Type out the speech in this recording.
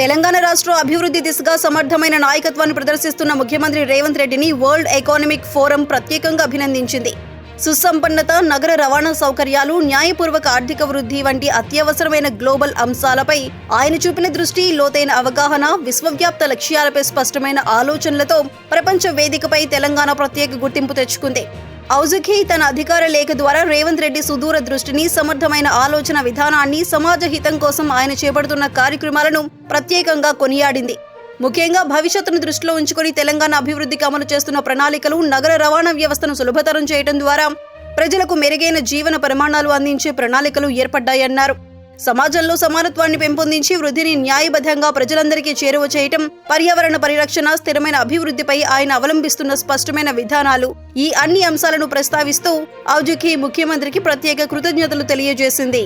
తెలంగాణ రాష్ట్ర అభివృద్ధి దిశగా సమర్థమైన నాయకత్వాన్ని ప్రదర్శిస్తున్న ముఖ్యమంత్రి రేవంత్ రెడ్డిని వరల్డ్ ఎకానమిక్ ఫోరం ప్రత్యేకంగా అభినందించింది. సుసంపన్నత నగర రవాణా సౌకర్యాలు న్యాయపూర్వక ఆర్థిక వృద్ధి వంటి అత్యవసరమైన గ్లోబల్ అంశాలపై ఆయన చూపిన దృష్టి లోతైన అవగాహన విశ్వవ్యాప్త లక్ష్యాలపై స్పష్టమైన ఆలోచనలతో ప్రపంచ వేదికపై తెలంగాణ ప్రత్యేక గుర్తింపు తెచ్చుకుంది. ఔజుఖీ తన అధికార లేఖ ద్వారా రేవంత్ రెడ్డి సుదూర దృష్టిని సమర్థమైన ఆలోచన విధానాన్ని సమాజ హితం కోసం ఆయన చేపడుతున్న కార్యక్రమాలను ప్రత్యేకంగా కొనియాడింది. ముఖ్యంగా భవిష్యత్తును దృష్టిలో ఉంచుకొని తెలంగాణ అభివృద్ధికి అమలు చేస్తున్న ప్రణాళికలు నగర రవాణా వ్యవస్థను సులభతరం చేయడం ద్వారా ప్రజలకు మెరుగైన జీవన ప్రమాణాలు అందించే ప్రణాళికలు ఏర్పడ్డాయన్నారు. సమాజంలో సమానత్వాన్ని పెంపొందించి వృద్ధిని న్యాయబద్ధంగా ప్రజలందరికీ చేరువ చేయటం పర్యావరణ పరిరక్షణ స్థిరమైన అభివృద్ధిపై ఆయన అవలంబిస్తున్న స్పష్టమైన విధానాలు ఈ అన్ని అంశాలను ప్రస్తావిస్తూ ఔజుఖీ ముఖ్యమంత్రికి ప్రత్యేక కృతజ్ఞతలు తెలియజేసింది.